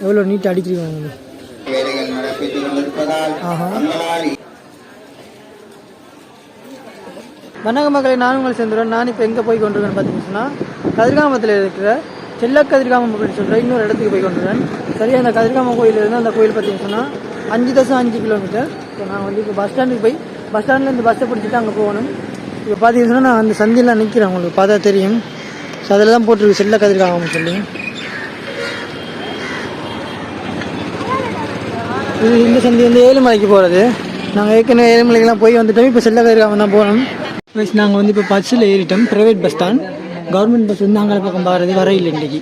எவ்வளோ நீட்டாக அடிக்கிறீங்க வேலைகள் நடைபெற்றுக் கொண்டிருப்பதால் ஆஹா. தங்களால் வணக்க மக்களை நான் உங்களை சேர்ந்துடுறேன் நான் இப்போ எங்கே போய் கொண்டிருக்கேன் பார்த்தீங்கன்னா கதிர்காமத்தில் இருக்கிற செல்ல கதிர்காமம் அப்படின்னு சொல்கிற இன்னொரு இடத்துக்கு போய் கொண்டிருக்கேன். சரியாக அந்த கதிர்காமம் கோயில் இருந்து அந்த கோயில் பார்த்தீங்கன்னா அஞ்சு தசம் அஞ்சு கிலோமீட்டர் இப்போ நான் வந்து இப்போ பஸ் ஸ்டாண்டுக்கு போய் பஸ் ஸ்டாண்ட்லேருந்து பஸ்ஸை பிடிச்சிட்டு அங்கே போகணும். இப்போ பார்த்தீங்கன்னா நான் அந்த சந்தியில் நிற்கிறேன் உங்களுக்கு பார்த்தா தெரியும். ஸோ அதில் தான் போட்டிருக்கு செல்ல கதிர்காமம் சொல்லி. இது இந்த சந்தி வந்து ஏழுமலைக்கு போகிறது நாங்கள் ஏற்கனவே ஏழுமலைக்கெல்லாம் போய் வந்துட்டோம். இப்போ செல்ல கதிர்காமம் தான் போகணும். நாங்கள் வந்து இப்போ பஸ்ஸில் ஏறிட்டோம். ப்ரைவேட் பஸ் தான். கவர்மெண்ட் பஸ் வந்து அங்கே பக்கம் பாருது வர இல்லை இன்றைக்கி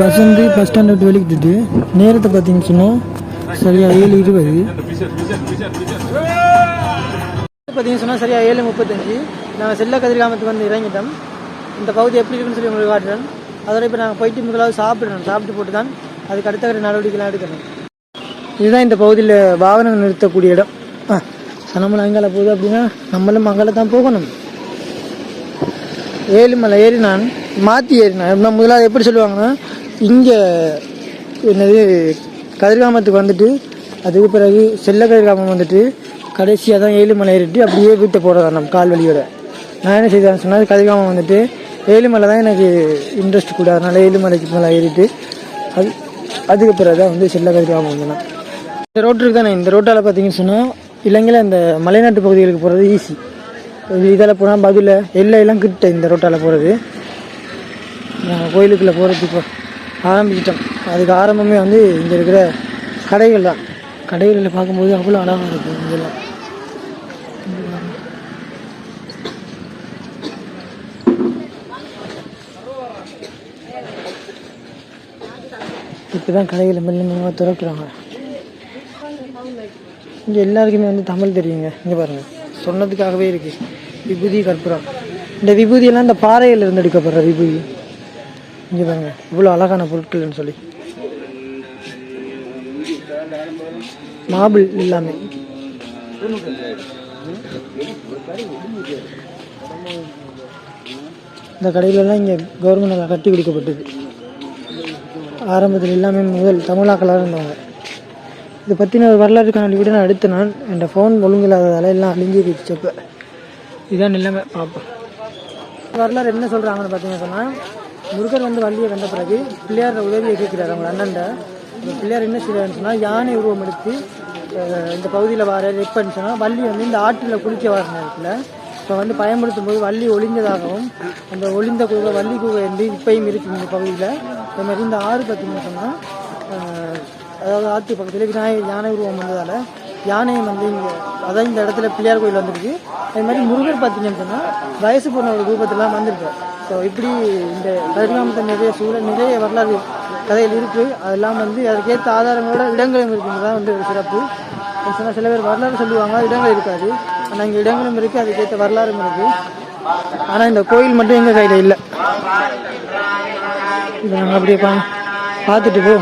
பஸ் வந்து பஸ் ஸ்டாண்ட் விட்டு வெளிக்கிட்டு நேரத்தை பார்த்தீங்கன்னு சொன்னால் சரியாக ஏழு இருபது. பார்த்தீங்கன்னு சொன்னால் சரியாக ஏழு முப்பத்தஞ்சு. நாங்கள் செல்ல கதிர்காமத்துக்கு வந்து இறங்கிட்டோம். இந்த பகுதி எப்படி இருக்குன்னு சொல்லி உங்களுக்கு காட்டுறேன். அதோட இப்போ நாங்கள் போயிட்டு முதலாவது சாப்பிடணும். சாப்பிட்டு போட்டு தான் அதுக்கு அடுத்த நடவடிக்கைலாம் எடுக்கணும். இதுதான் இந்த பகுதியில் வாகனம் நிறுத்தக்கூடிய இடம். ஆ. சனமலை அங்கால போகுது அப்படின்னா நம்மளும் அங்கால தான் போகணும். ஏழுமலை ஏறினான் மாற்றி ஏறினான். எப்படின்னா முதலாவது எப்படி சொல்லுவாங்கன்னா இங்கே என்னது கதிர்காமத்துக்கு வந்துட்டு அதுக்கு பிறகு செல்ல கதிர்காமம் வந்துட்டு கடைசியாக தான் ஏழுமலை ஏறிட்டு அப்படியே வீட்டை போடுறதா நம்ம கால் வலியோட. நான் என்ன செய்தேன் சொன்னால் கதிர்காமம் வந்துட்டு ஏழுமலை தான் எனக்கு இன்ட்ரெஸ்ட் கூட. அதனால் ஏழுமலைக்கு மேலே ஏறிட்டு அது அதுக்கு பிறகு தான் வந்து செல்ல கதிர்காமம் வந்தேன் இந்த ரோட்டு இருக்குதானே? இந்த ரோட்டால் பார்த்தீங்கன்னு சொன்னால் இலங்கையில் இந்த மலைநாட்டு பகுதிகளுக்கு போகிறது ஈஸி இதில் போனால் பதில் எல்லையெல்லாம் கிட்ட இந்த ரோட்டால் போகிறது நாங்கள் கோயிலுக்குள்ளே போகிறது இப்போ ஆரம்பிச்சிட்டோம். அதுக்கு ஆரம்பமே வந்து இங்கே இருக்கிற கடைகள் தான். கடைகளில் பார்க்கும்போது அவ்வளோ அழகாக இருக்குது இதெல்லாம் இப்போ தான் கடைகளை மெல்ல மெல்லமாக திறக்கிறாங்க. இங்கே எல்லாருக்குமே வந்து தமிழ் தெரியுங்க. இங்கே பாருங்கள் சொன்னதுக்காகவே இருக்குது விபூதி கற்பூரம். இந்த விபூதியெல்லாம் இந்த பாறையில் இருந்து எடுக்கப்படுற விபூதி. இங்கே பாருங்க. இவ்வளோ அழகான பொருட்கள்னு சொல்லி. மாபிள் எல்லாமே இந்த கடையிலலாம் இங்கே கவர்மெண்ட் கட்டி கொடுக்கப்பட்டது. ஆரம்பத்தில் எல்லாமே முதல் தமிழாக்களாக இருந்தவங்க. இதை பற்றின ஒரு வரலாறு காணொலி கூட நான் எடுத்து நான். என் ஃபோன் ஒழுங்கில்லாததால் எல்லாம் அழிஞ்சு போயிடுச்சு இப்போ இதான் நிலைமை பார்ப்போம் வரலாறு என்ன சொல்கிறாங்கன்னு பார்த்தீங்கன்னா சொன்னால் முருகர் வந்து வள்ளியை கண்ட பிறகு பிள்ளையார் உதவியை கேட்கிறார் அவங்க அண்ணன்ட. பிள்ளையார் என்ன செய்யறாருன்னு சொன்னால் யானை உருவம் எடுத்து இந்த பகுதியில் வர எப்பன்னு சொன்னால் வள்ளி வந்து இந்த ஆற்றில் குளிக்க வர நேரத்தில் இப்போ வந்து பயன்படுத்தும் போது வள்ளி ஒளிந்ததாகவும் அந்த ஒளிந்த குகை வள்ளி குகை வந்து இப்பயும் இருக்குது இந்த பகுதியில். அதே மாதிரி இந்த ஆறு பார்த்தீங்கன்னு சொன்னால் அதாவது ஆற்று பக்கத்தில் விநாயகர் யானை உருவம் வந்ததால் யானையை வந்து இங்கே அதான் இந்த இடத்துல பிள்ளையார் கோயில் வந்திருக்கு. அதே மாதிரி முருகர் பார்த்தீங்கன்னு சொன்னால் வயசு போன ஒரு ரூபத்திலாம் வந்திருக்கு. ஸோ இப்படி இந்த பரிணாமத்தை நிறைய சூழல் நிறைய வரலாறு கதையில் இருக்குது அதெல்லாம் வந்து அதுக்கேற்ற ஆதாரங்களோட இடங்களும் இருக்குங்க தான் வந்து ஒரு சிறப்பு. சொன்னால் சில பேர் வரலாறு சொல்லுவாங்க இடங்கள் இருக்காது. ஆனால் இங்கே இடங்களும் இருக்குது அதுக்கேற்ற வரலாறும் இருக்குது ஆனால் இந்த கோயில் மட்டும் எங்கள் கையில் இல்லை. இதை நாங்கள் அப்படியே பா பார்த்துட்டு போ.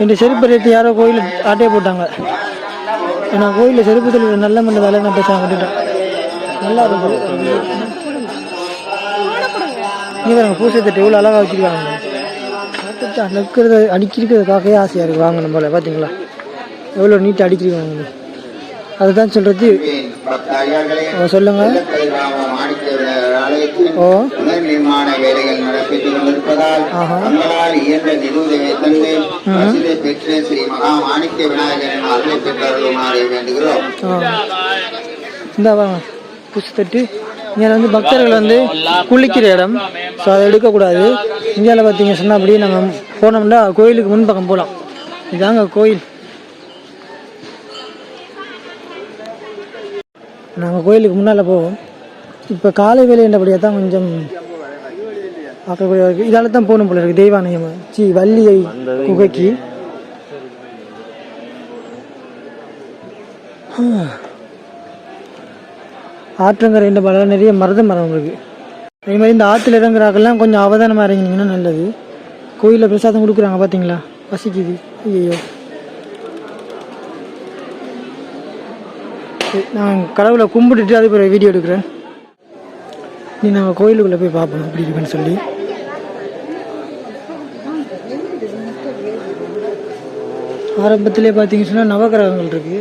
என் செருப்பு ரேட்டு யாரோ கோயில் ஆட்டையை போட்டாங்க. நான் கோயிலில் செருப்பு தொழில் நல்ல மண்டதால நான் பேச விட்டுட்டேன் நல்லா இருக்கும். நீ பாருங்க பூசை தட்டு எவ்வளோ அழகாக வச்சுருக்காங்க. பார்த்துட்டு அடிக்கிறது அடிக்கிறதுக்காகவே ஆசையாக இருக்குது வாங்கணும் போல பார்த்தீங்களா எவ்வளோ நீட்டாக அடிக்கிறீங்க அதுதான் சொல்கிறது சொல்லுங்கள் புனர் நிர்மாண வேலைகள் நடைபெற்றுக் கொண்டிருப்பதால். தங்களால் இயன்ற நிதியுதவியை தந்து வசதி பெற்று ஸ்ரீ மகா மாணிக்க விநாயகரின் அருளை பெற்றருளுமாறு வேண்டுகிறோம். இந்த வாங்க புஷ் தட்டு. இங்கே வந்து பக்தர்கள் வந்து குளிக்கிற இடம். ஸோ அதை எடுக்கக்கூடாது. இந்தியாவில் பார்த்தீங்க சொன்னால் அப்படியே நாங்கள் போனோம்னா கோயிலுக்கு முன்பக்கம் போகலாம் இதாங்க கோயில். நாங்கள் கோயிலுக்கு முன்னால் போவோம். இப்போ காலை வேலைன்றபடியாக தான் கொஞ்சம் பார்க்கக்கூடிய இருக்கு இதால தான் போகணும் போல இருக்கு. தெய்வாலயம். சி வள்ளியை குகைக்கு. ஆற்றங்கரையில் பல நிறைய மருத மரம் இருக்குது அதே மாதிரி இந்த ஆற்றுல இறங்குறாக்கெல்லாம் கொஞ்சம் அவதானமாக இறங்கினீங்கன்னா நல்லது. கோயிலில் பிரசாதம் கொடுக்குறாங்க பார்த்தீங்களா பசிக்குது. ஐயோ நான் கடவுளை கும்பிட்டுட்டு அது பிறகு வீடியோ எடுக்கிறேன். நீ நாங்கள் கோயிலுக்குள்ளே போய் பார்ப்போம் எப்படி இருக்குன்னு சொல்லி. ஆரம்பத்திலே பார்த்தீங்கன்னு சொன்னால் நவகிரகங்கள் இருக்குது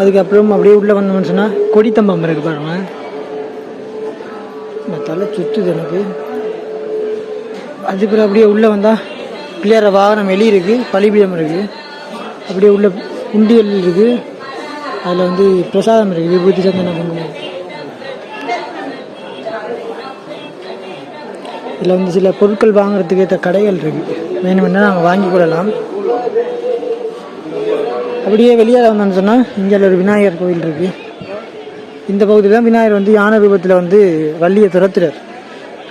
அதுக்கப்புறம் அப்படியே உள்ளே வந்தோம்னு சொன்னால் கொடித்தம்பம் இருக்கு பாருங்க. இந்த தலை சுற்றுது எனக்கு. அதுக்கப்புறம் அப்படியே உள்ளே வந்தால் பிள்ளையார வாகனம் வெளியே இருக்குது பலிபீடம் இருக்குது அப்படியே உள்ள உண்டியல் இருக்குது அதில் வந்து பிரசாதம் இருக்குது விபூதி சந்தன குங்குமம் இதில் வந்து சில பொருட்கள் வாங்குறதுக்கு ஏற்ற கடைகள் இருக்குது வேணுமென்னா நாங்கள் வாங்கி கொள்ளலாம். அப்படியே வெளியே வந்தோம்னு சொன்னால் இங்கே ஒரு விநாயகர் கோயில் இருக்குது இந்த பகுதியில் தான் விநாயகர் வந்து யானை ரூபத்தில் வந்து வள்ளியை துரத்துறார்.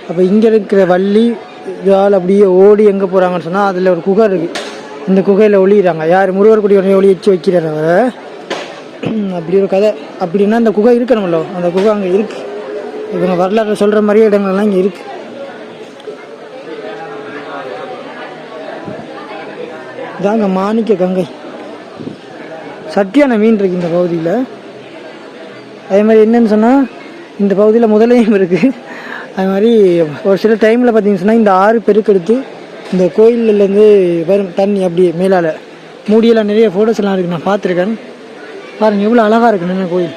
அப்போ இங்கே இருக்கிற வள்ளி இதால் அப்படியே ஓடி எங்கே போகிறாங்கன்னு சொன்னால் அதில் ஒரு குகை இருக்குது இந்த குகையில் ஒளியிறாங்க. யார் முருகர் குடி உடனே ஒளி வச்சு வைக்கிறார் அவரை. அப்படி ஒரு கதை. அப்படின்னா அந்த குகை இருக்கணும்ல. அந்த குகை அங்கே இருக்கு. இவங்க வரலாறு சொல்கிற மாதிரியே இடங்கள்லாம் இங்கே இருக்கு. இதாங்க மாணிக்க கங்கை. சட்டியான மீன் இருக்கு இந்த பகுதியில். அதே மாதிரி என்னன்னு சொன்னால் இந்த பகுதியில் முதலையும் இருக்குது அது மாதிரி ஒரு சில டைமில் பார்த்தீங்கன்னு சொன்னால் இந்த ஆறு பெருக்கெடுத்து இந்த கோயிலேருந்து வரும் தண்ணி அப்படியே மேலால். மூடியெல்லாம் நிறைய ஃபோட்டோஸ்லாம் இருக்குது நான் பார்த்துருக்கேன். பாருங்க எவ்வளோ அழகாக இருக்கு என்ன கோயில்.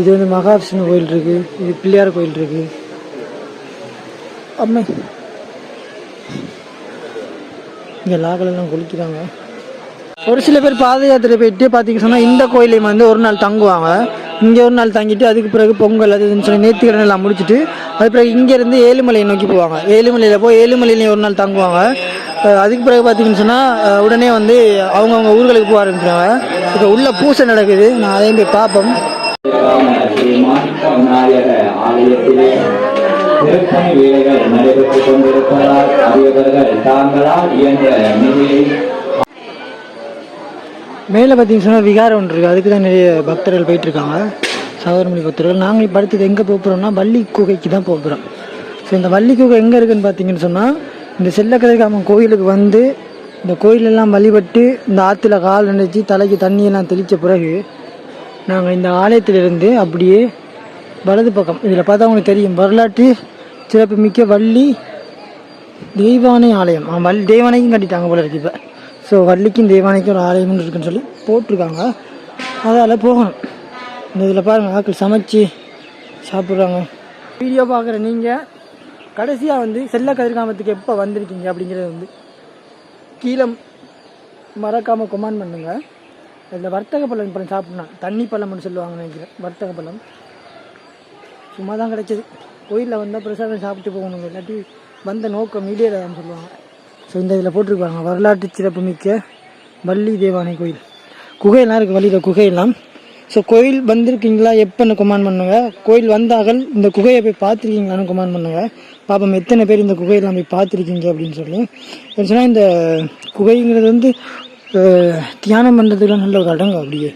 இது வந்து மகாவிஷ்ணு கோயில் இருக்கு இது பிள்ளையார் கோயில் இருக்கு. அம்மை. இங்கே லாக்கெல்லாம் குளிக்கிறாங்க ஒரு சில பேர் பாத யாத்திரை போயிட்டு பார்த்தீங்க சொன்னால் இந்த கோயிலையும் வந்து ஒரு நாள் தங்குவாங்க. இங்கே ஒரு நாள் தங்கிட்டு அதுக்கு பிறகு பொங்கல் அது இதுன்னு சொல்லி நேர்த்திக்கடன் எல்லாம் முடிச்சுட்டு அது பிறகு இங்கேருந்து ஏழுமலையை நோக்கி போவாங்க. ஏழுமலையில் போய் ஏழுமலையிலையும் ஒரு நாள் தங்குவாங்க. அதுக்கு பிறகு பார்த்தீங்கன்னு சொன்னால் உடனே வந்து அவங்கவுங்க ஊர்களுக்கு போக ஆரம்பிக்கிறாங்க இப்போ உள்ள பூசை நடக்குது. நான் அதையும் போய் பார்ப்போம். ஆலயத்திலே வேலைகள் நடைபெற்றுக் கொண்டிருப்பதால் அதிபர்கள் தாங்களால் இயன்ற நிதியை மேலே பார்த்தீங்கன்னு சொன்னால் விகாரம் ஒன்று இருக்குது அதுக்கு தான் நிறைய பக்தர்கள் போயிட்டுருக்காங்க. சகோதரமொழி பக்தர்கள். நாங்கள் படுத்தது எங்கே போக போகிறோம்னா வள்ளி குகைக்கு தான் போக போகிறோம் ஸோ இந்த வள்ளி குகை எங்கே இருக்குதுன்னு பார்த்தீங்கன்னு சொன்னால் இந்த செல்லக்கதைக்காமன் கோயிலுக்கு வந்து இந்த கோயிலெல்லாம் வழிபட்டு இந்த ஆற்றுல கால் நினைச்சி தலைக்கு தண்ணியெல்லாம் தெளித்த பிறகு நாங்கள் இந்த ஆலயத்திலிருந்து அப்படியே வலது பக்கம் இதில் பார்த்தா உங்களுக்கு தெரியும் வரலாற்று சிறப்புமிக்க வள்ளி தெய்வானை ஆலயம். ஆ வள்ளி தெய்வானைக்கும் கட்டிட்டாங்க போல இருக்கு இப்போ. ஸோ வள்ளிக்கும் தெய்வானைக்கும் ஒரு ஆலயம் இருக்குன்னு சொல்லி போட்டிருக்காங்க. அதால் போகணும். இந்த இதில் பாருங்கள் ஆக்கள் சமைச்சு சாப்பிட்றாங்க. வீடியோ பார்க்குற நீங்கள் கடைசியாக வந்து செல்ல கதிர்காமத்துக்கு எப்போ வந்திருக்கீங்க அப்படிங்கிறது வந்து கீழே மறக்காமல் கொமான் பண்ணுங்கள் இதில் வர்த்தக பழம் பழம் சாப்பிட்லாம் தண்ணி பழம்னு சொல்லுவாங்க நினைக்கிறேன். வர்த்தக பழம். சும்மா தான் கிடைச்சது. கோயிலில் வந்தால் பிரசாதம் சாப்பிட்டு போகணுங்க. இல்லாட்டி வந்த நோக்கம் மீடியாவில் தான் சொல்லுவாங்க. ஸோ இந்த இதில் போட்டிருப்பாங்க வரலாற்று சிறப்புமிக்க வள்ளி தேவானை கோயில். குகையெல்லாம் இருக்குது வழியில் குகையெல்லாம். ஸோ கோயில் வந்திருக்கீங்களா? எப்போன்னு கொமான் பண்ணுங்க. கோயில் வந்தார்கள் இந்த குகையை போய் பார்த்துருக்கீங்களான்னு கொமான் பண்ணுங்க. பாப்பம் எத்தனை பேர் இந்த குகையெல்லாம் போய் பார்த்துருக்கீங்க அப்படின்னு சொல்லி. சொன்னால் இந்த குகைங்கிறது வந்து தியானம் பண்ணுறதுக்குலாம் நல்ல ஒரு அடங்கு அப்படியே.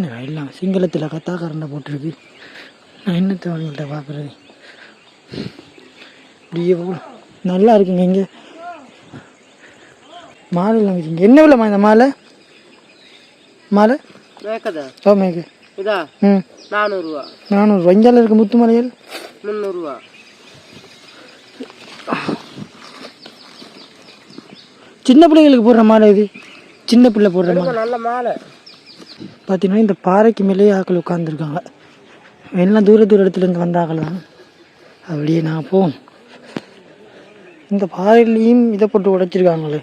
என்ன எல்லாம் சிங்களத்தில் கத்தா கரண்டை போட்டிருக்கு. நான் என்னத்தை அவங்கள்ட்ட பார்க்குறது இப்படியே நல்லா இருக்குங்க இங்கே. மாலைலாம் வச்சுங்க என்ன விலைம்மா இந்த மாலை? மாலை? ஓ மேக்கு. இதா? ம். நானூறுரூவா இருக்க முத்து மலையல் முந்நூறுரூவா சின்ன பிள்ளைகளுக்கு போடுற மாலை இது. சின்ன பிள்ளை போடுற மாலை. நல்ல மாலை. பார்த்தீங்கன்னா இந்த பாறைக்கு மேலேயே ஆக்கள் உட்காந்துருக்காங்க எல்லாம் தூர தூர இடத்துலேருந்து வந்தாக்கள் தான் அப்படியே நான் போவோம். இந்த பாறையிலையும் இதை போட்டு உடைச்சிருக்காங்களே.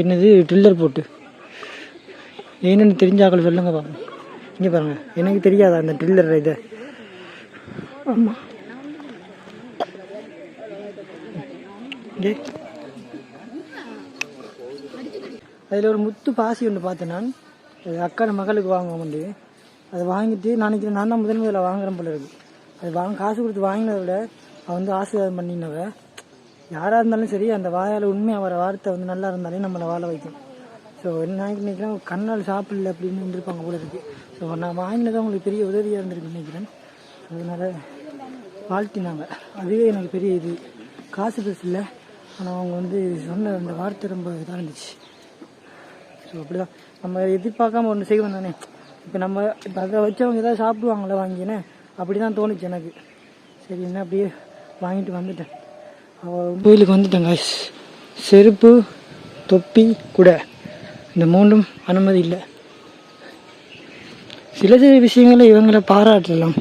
என்னது ட்ரில்லர் போட்டு. என்னென்னு தெரிஞ்ச ஆக்கள் சொல்லுங்க பாருங்க இங்கே பாருங்கள் எனக்கு தெரியாதா அந்த ட்ரில்லர் இதை? ஆமாம் அதில் ஒரு முத்து பாசி ஒன்று பார்த்தேன் நான். அது அக்கா மகளுக்கு வாங்குவோம் வந்து அதை வாங்கிட்டு நாளைக்கு நான் தான் முதல் முதல்ல வாங்குறேன் போல இருக்கு. அது வாங்க காசு கொடுத்து வாங்கினதை விட அவன் வந்து ஆசீர்வாதம் பண்ணினவ யாராக இருந்தாலும் சரி அந்த வாயால் உண்மையாக வர வார்த்தை வந்து நல்லா இருந்தாலே நம்மளை வாழ வைக்கும். ஸோ என்ன நினைக்கிறேன் கண்ணால் சாப்பிடல அப்படின்னு இருந்திருப்பாங்க போல இருக்கு. ஸோ நான் வாங்கினது அவங்களுக்கு பெரிய உதவியாக இருந்திருக்கு நினைக்கிறேன். அதனால வாழ்த்தினாங்க. அதுவே எனக்கு பெரிய இது. காசு பெருசு இல்லை ஆனால் அவங்க வந்து சொன்ன அந்த வார்த்தை ரொம்ப இதாக இருந்துச்சு. ஸோ அப்படிதான். நம்ம எதிர்பார்க்காம ஒன்று செய்வோம் தானே. இப்போ நம்ம இப்போ அதை வச்சவங்க ஏதாவது சாப்பிடுவாங்களே வாங்கினே அப்படி தான் தோணுச்சு எனக்கு. சரி என்ன அப்படியே வாங்கிட்டு வந்துட்டேன். கோயிலுக்கு வந்துட்டேங்க செருப்பு தொப்பி குடை. இந்த மூன்றும் அனுமதி இல்லை. சில சில விஷயங்களை இவங்களை பாராட்டலாம்.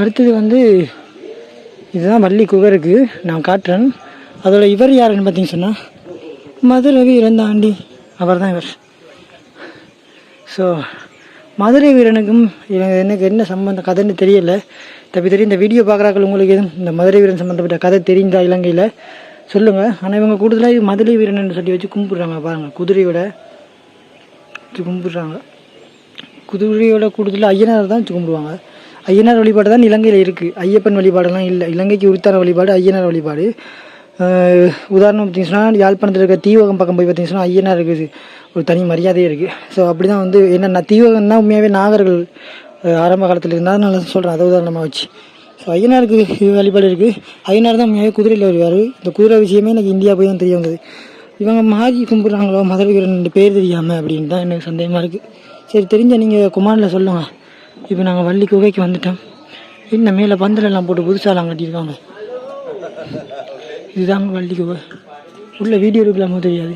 அடுத்தது வந்து இதுதான் வள்ளி குகருக்கு நான் காட்டுறேன். அதோட இவர் யாருன்னு பார்த்தீங்கன்னு சொன்னால் மதுரை வீரன் தாண்டி அவர் தான் இவர். ஸோ மதுரை வீரனுக்கும் எனக்கு எனக்கு என்ன சம்மந்தம் கதைன்னு தெரியல. தப்பி தெரியும் இந்த வீடியோ பார்க்குறாக்கள் உங்களுக்கு எதுவும் இந்த மதுரை வீரன் சம்மந்தப்பட்ட கதை தெரிந்தா இலங்கையில்? சொல்லுங்கள் ஆனால் இவங்க கூடுதலாக மதுரை வீரன் சொல்லி வச்சு கும்பிட்றாங்க. பாருங்கள் குதிரையோட வச்சு கும்பிட்றாங்க. குதிரையோட கூடுதலாக ஐயனார் தான் வச்சு கும்பிடுவாங்க. ஐயனார் வழிபாடு தான் இலங்கையில் இருக்குது ஐயப்பன் வழிபாடெல்லாம் இல்லை. இலங்கைக்கு உரித்தான வழிபாடு ஐயனார் வழிபாடு. உதாரணம் பார்த்தீங்கன்னா யாழ்ப்பாணத்தில் இருக்க தீவகம் பக்கம் போய் பார்த்தீங்கன்னா ஐயனார் இருக்குது. ஒரு தனி மரியாதையே இருக்குது ஸோ அப்படி தான் வந்து என்னென்ன தீவகம் தான் உண்மையாகவே நாகர்கள் ஆரம்ப காலத்தில் இருந்தால் நான் சொல்கிறேன் அதை உதாரணமாக வச்சு. ஸோ ஐயனாருக்கு வழிபாடு இருக்குது ஐயனார் தான் உண்மையாகவே குதிரையில் வருவார். இந்த குதிரை விஷயமே எனக்கு இந்தியா போய் தான் தெரிய வந்தது. இவங்க மாறி கும்பிட்றாங்களோ மதுரை வீரன் பேர் தெரியாமல் அப்படின்னு தான் எனக்கு சந்தேகமாக இருக்குது சரி தெரிஞ்ச நீங்கள் குமாரில் சொல்லுங்கள் இப்போ நாங்கள் வள்ளி குகைக்கு வந்துட்டோம். இன்னும் மேலே பந்தலெல்லாம் போட்டு புதுசாலாம் கட்டியிருக்காங்க. இதுதாங்க வள்ளி உள்ள வீடியோ எடுக்கலாமோ தெரியாது.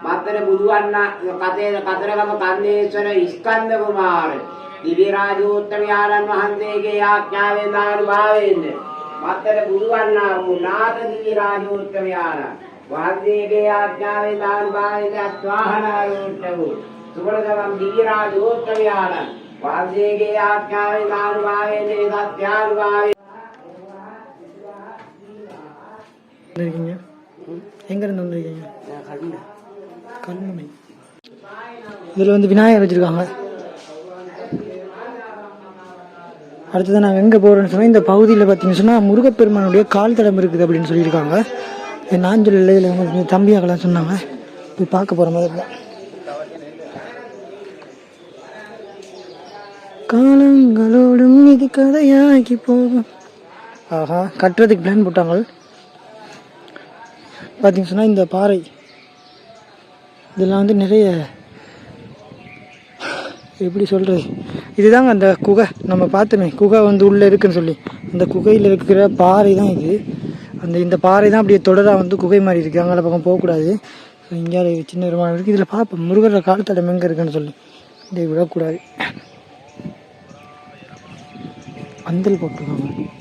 මත්තර බුදුවන්න කතේ කතරගම කන්දේශ්වර ස්කන්ධ කුමාර දිව්‍ය රාජෝත්තමයාණන් වහන්සේගේ ආඥාවෙන් ආනුභාවයෙන් මත්තර බුදුවන්න මුනාත දිව්‍ය රාජෝත්තමයාණන් වහන්සේගේ ආඥාවෙන් ආනුභාවයෙන් අත්වාහනාරෝට වූ සුබලදවම් දිව්‍ය රාජෝත්තමයාණන් වහන්සේගේ ආඥාවෙන් ආනුභාවයෙන් සත්‍යානුභාවයෙන් எங்க இருந்து வந்திருக்கீங்க கடந்த கல்முனை இதில் வந்து விநாயகர் வச்சுருக்காங்க. அடுத்தது நாங்கள் எங்கே போகிறோன்னு சொன்னால் இந்த பகுதியில் பார்த்தீங்கன்னு சொன்னால் முருகப்பெருமானுடைய கால் தடம் இருக்குது அப்படின்னு சொல்லியிருக்காங்க. இது நான் சொல்லல இதில் அவங்க தம்பியாக்கெல்லாம் சொன்னாங்க. போய் பார்க்க போகிற மாதிரி தான் காலங்களோடும் இது கதையாக்கி போகும். ஆஹா கட்டுறதுக்கு பிளான் போட்டாங்க. பார்த்தீங்கன்னு சொன்னால் இந்த பாறை இதெல்லாம் வந்து நிறைய எப்படி சொல்கிறது இதுதாங்க அந்த குகை. நம்ம பார்த்தோமே குகை வந்து உள்ளே இருக்குன்னு சொல்லி. அந்த குகையில் இருக்கிற பாறை தான் இது. அந்த இந்த பாறை தான் அப்படியே தொடராக வந்து குகை மாதிரி இருக்குது அங்கே பக்கம் போகக்கூடாது. ஸோ இங்கே சின்ன ஒரு இருக்குது இதில் பார்ப்போம். முருகர் காலத்தடம் எங்கே இருக்குன்னு சொல்லி. இதை விடக்கூடாது. பந்தல் போட்டுருக்காங்க.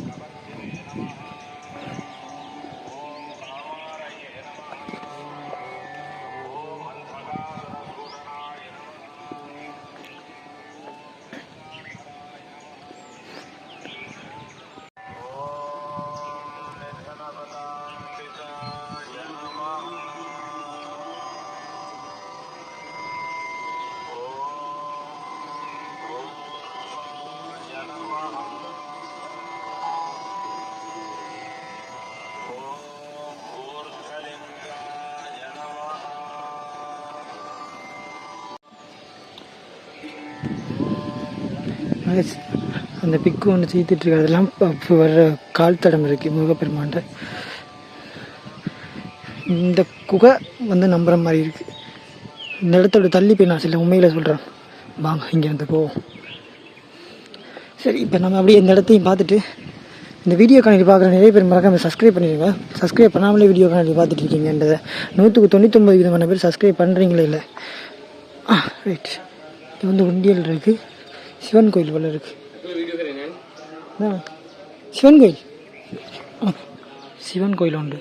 அந்த பிக்கு ஒன்று சீத்துட்டு இருக்கு. அதெல்லாம் இப்போ வர்ற கால் தடம் இருக்குது முருகப்பெருமான்கிட்ட இந்த குகை வந்து நம்புற மாதிரி இருக்கு. இந்த இடத்தோட தள்ளி போய் நான் சில உண்மையில் சொல்கிறேன் வாங்க இங்கேருந்து போவோம். சரி இப்போ நம்ம அப்படியே இந்த இடத்தையும் பார்த்துட்டு இந்த வீடியோ கணக்கு பார்க்குற நிறைய பேர் மறக்காம சப்ஸ்கிரைப் பண்ணிடுங்க சப்ஸ்கிரைப் பண்ணாமலே வீடியோ கணக்கு பார்த்துட்டு இருக்கீங்கன்றதை நூற்றுக்கு தொண்ணூத்தொம்பது விதமான பேர் சப்ஸ்கிரைப் பண்ணுறீங்களே இல்லை? ஆ ரைட் இது வந்து உண்டியல் இருக்குது சிவன் கோயில் போல இருக்குது அதான். சிவன் கோயில்? சிவன் கோயில் உண்டு.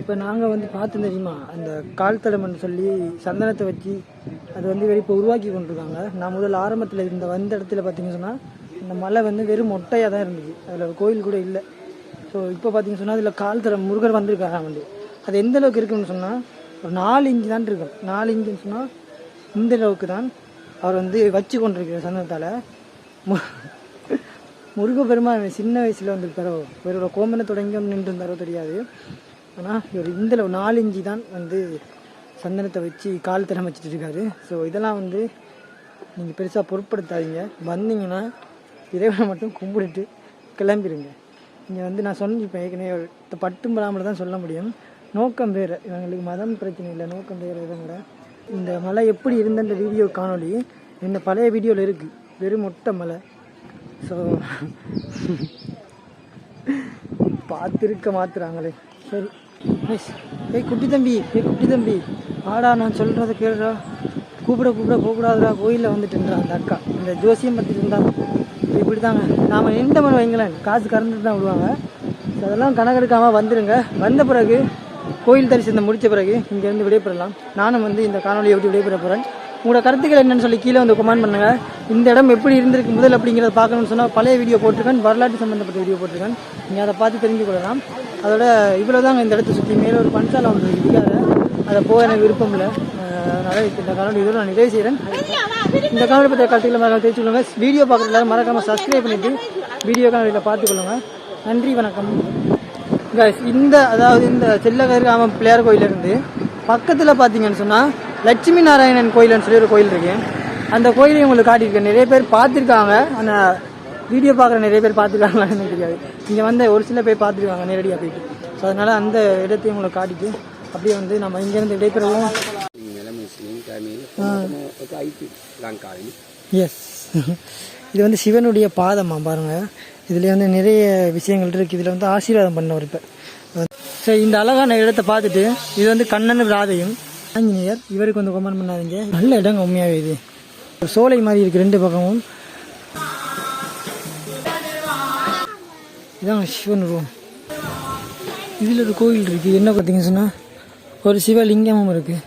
இப்போ நாங்கள் வந்து பார்த்து தெரியுமா? அந்த கால் தடம்னு சொல்லி சந்தனத்தை வச்சு அது வந்து இப்போ உருவாக்கி கொண்டிருக்காங்க. நான் முதல்ல ஆரம்பத்தில் இருந்த வந்த இடத்துல பார்த்தீங்கன்னு சொன்னால் அந்த மலை வந்து வெறும் மொட்டையாக தான் இருந்துச்சு அதில் கோயில் கூட இல்லை. ஸோ இப்போ பார்த்தீங்கன்னு சொன்னால் அதில் கால் தடம் முருகர் வந்திருக்காங்க வந்து. அது எந்த அளவுக்கு இருக்குன்னு சொன்னால் ஒரு நாலு இன்ச்சு தான் இருக்கும். நாலு இன்ச்சுன்னு சொன்னால் இந்த அளவுக்கு தான் அவர் வந்து வச்சு கொண்டிருக்கிற சந்தனத்தால். முருகப்பெருமான் சின்ன வயசில் வந்திருக்காரோ இவரோட கோமனை தொடங்கி நின்று இருந்தாரோ தெரியாது. ஆனால் இவர் இந்த அளவு தான் வந்து சந்தனத்தை வச்சு கால் தரம் வச்சுட்டு இருக்காரு. ஸோ இதெல்லாம் வந்து நீங்கள் பெருசாக பொருட்படுத்தாதீங்க. வந்தீங்கன்னா இறைவனை மட்டும் கும்பிட்டுட்டு கிளம்பிடுங்க இங்கே வந்து நான் சொன்னிருப்பேன் ஏற்கனவே ஒரு பட்டும் தான் சொல்ல முடியும். நோக்கம் வேறு. இவங்களுக்கு மதம் பிரச்சனை இல்லை நோக்கம் வேறு இவங்க இந்த மலை எப்படி இருந்தன்ற வீடியோ காணொலி இந்த பழைய வீடியோவில் இருக்குது வெறும் மொட்டை மலை. ஸோ பார்த்துருக்க மாத்துறாங்களே சரி மிஸ் ஏய் குட்டி தம்பி ஏய் குட்டி தம்பி ஆடா நான் சொல்கிறத கேளுடா. கூப்பிட கூப்பிட போகக்கூடாதுடா கோயிலில் வந்துட்டுன்றா அந்த அக்கா. இந்த ஜோசியம் பற்றிட்டு இருந்தா. இப்படி தாங்க நாம் நின்ற மணி வைங்களேன். காசு கறந்துட்டு தான் விடுவாங்க அதெல்லாம் கணக்கெடுக்காமல் வந்துடுங்க வந்த பிறகு கோயில் தரிசனம் முடித்த பிறகு இங்கேருந்து விடைபெறலாம். நானும் வந்து இந்த காணொலியை எப்படி விடைபெற போகிறேன் உங்களோட கருத்துக்கள் என்னன்னு சொல்லி கீழே வந்து கமெண்ட் பண்ணுங்க. இந்த இடம் எப்படி இருந்திருக்கு முதல் அப்படிங்கிறத பார்க்கணும்னு சொன்னால் பழைய வீடியோ போட்டிருக்கேன் வரலாற்று சம்மந்தப்பட்ட வீடியோ போட்டிருக்கேன். நீங்கள் அதை பார்த்து தெரிஞ்சு கொள்ளலாம். அதோட இவ்வளோ தாங்க இந்த இடத்த சுற்றி மேலே ஒரு பஞ்சாலை ஒன்று இருக்காது. அதை போக எனக்கு விருப்பம் இல்லை. அதனால் அதனால இந்த காணொலி இதோட நான் நிறைவு செய்கிறேன் இந்த காணொலி பற்றிய கருத்துக்களை மறக்காம தெரிவிச்சுக்கொள்ளுங்க வீடியோ பார்க்குறதுக்காக மறக்காமல் சப்ஸ்கிரைப் பண்ணிவிட்டு வீடியோ காணொலியில் பார்த்துக்கொள்ளுங்க. நன்றி வணக்கம். கைஸ் இந்த அதாவது இந்த செல்லகரிராம பிள்ளையார் கோயிலிருந்து பக்கத்தில் பார்த்தீங்கன்னு சொன்னால் லட்சுமி நாராயணன் கோயில்னு சொல்லி ஒரு கோயில் இருக்கு. அந்த கோயிலையும் உங்களுக்கு காட்டியிருக்கேன். நிறைய பேர் பார்த்துருக்காங்க. ஆனால் வீடியோ பார்க்குற நிறைய பேர் பார்த்துருக்காங்களான்னு எனக்கு தெரியாது. இங்கே வந்து ஒரு சில பேர் பார்த்துருக்காங்க நேரடியாக போயிட்டு. ஸோ அதனால் அந்த இடத்தையும் உங்களுக்கு காட்டிட்டு அப்படியே வந்து நம்ம இங்கேருந்து விடைபெறுவோம். எஸ் இது வந்து சிவனுடைய பாதமாக பாருங்கள் இதில் வந்து நிறைய விஷயங்கள் இருக்குது இதில் வந்து ஆசீர்வாதம் பண்ணவர் இப்போ. சரி இந்த அழகான இடத்தை பார்த்துட்டு இது வந்து கண்ணன் ராதையும் ஆஞ்சநேயர் இவருக்கு வந்து கமெண்ட் பண்ணாதீங்க. நல்ல இடங்க உண்மையாவே இது. ஒரு சோலை மாதிரி இருக்குது ரெண்டு பக்கமும். இதான் சிவன் ரூம் இதில் ஒரு கோயில் இருக்குது என்ன பார்த்தீங்கன்னு சொன்னால் ஒரு சிவலிங்கமும் இருக்குது